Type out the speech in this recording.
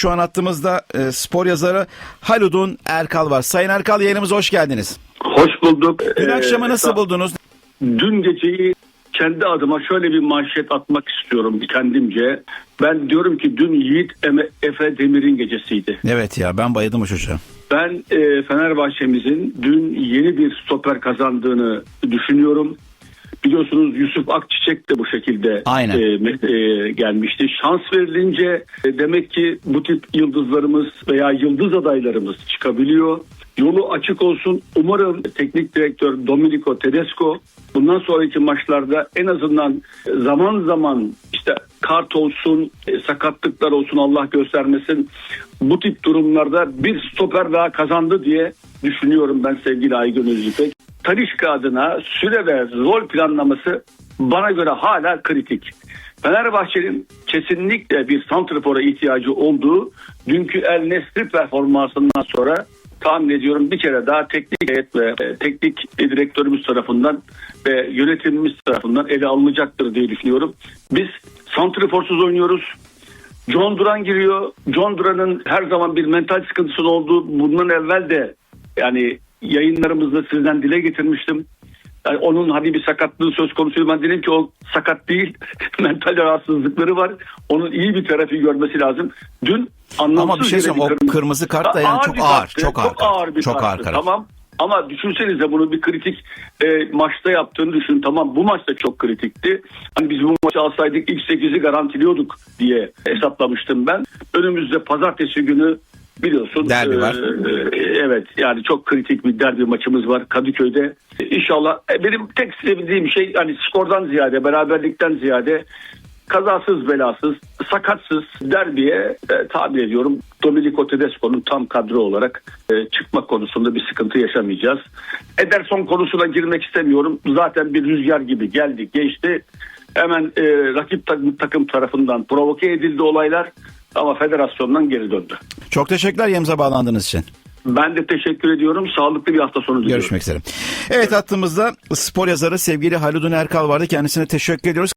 Şu an hattımızda e, spor yazarı Haludun Erkal var. Sayın Erkal yayınımıza hoş geldiniz. Hoş bulduk. Dün Ee, akşamı nasıl sa- buldunuz? Dün geceyi kendi adıma şöyle bir manşet atmak istiyorum kendimce. Ben diyorum ki dün Yiğit Efe Demir'in gecesiydi. Evet ya ben bayıldım o çocuğa. Ben e, Fenerbahçe'mizin dün yeni bir stoper kazandığını düşünüyorum. Biliyorsunuz Yusuf Akçiçek de bu şekilde Aynen. e, e, gelmişti. Şans verilince e, demek ki bu tip yıldızlarımız veya yıldız adaylarımız çıkabiliyor. Yolu açık olsun. Umarım teknik direktör Domenico Tedesco bundan sonraki maçlarda en azından zaman zaman işte kart olsun, e, sakatlıklar olsun Allah göstermesin. Bu tip durumlarda bir stoper daha kazandı diye düşünüyorum ben sevgili Aygün Özüpek. Talişka adına süre ve rol planlaması bana göre hala kritik. Fenerbahçe'nin kesinlikle bir santrafora ihtiyacı olduğu dünkü El Nesri performansından sonra tahmin ediyorum bir kere daha teknik heyet ve e, teknik direktörümüz tarafından ve yönetimimiz tarafından ele alınacaktır diye düşünüyorum. Biz santraforsuz oynuyoruz. John Duran giriyor. John Duran'ın her zaman bir mental sıkıntısının olduğu bundan evvel de yani yayınlarımızda sizden dile getirmiştim. Yani onun hani bir sakatlığı söz konusuydu. Ben dedim ki o sakat değil. mental rahatsızlıkları var. Onun iyi bir terapi görmesi lazım. Dün anlamsız Ama bir şey söyleyeyim, o kırmızı- kırmızı kart da yani çok bir ağır, karttı, çok ağır kart. bir Çok ağır karar. Tamam. Ama düşünsenize bunu bir kritik e, maçta yaptığını düşün. Tamam bu maçta çok kritikti. Hani biz bu maçı alsaydık ilk 8'i garantiliyorduk diye hesaplamıştım ben. Önümüzde pazartesi günü biliyorsun. Derbi var. e, evet yani çok kritik bir derbi maçımız var Kadıköy'de. E, İnşallah e, benim tek sevindiğim şey hani skordan ziyade beraberlikten ziyade kazasız belasız sakatsız derbiye e, tabir ediyorum Domenico Tedesco'nun tam kadro olarak e, çıkmak konusunda bir sıkıntı yaşamayacağız. Ederson konusuna girmek istemiyorum. Zaten bir rüzgar gibi geldi geçti. Hemen e, rakip takım, takım tarafından provoke edildi olaylar ama federasyondan geri döndü. Çok teşekkürler yayınımıza bağlandığınız için. Ben de teşekkür ediyorum. Sağlıklı bir hafta sonu diliyorum. Görüşmek üzere. Evet hattımızda spor yazarı sevgili Haludun Erkal vardı. Kendisine teşekkür ediyoruz.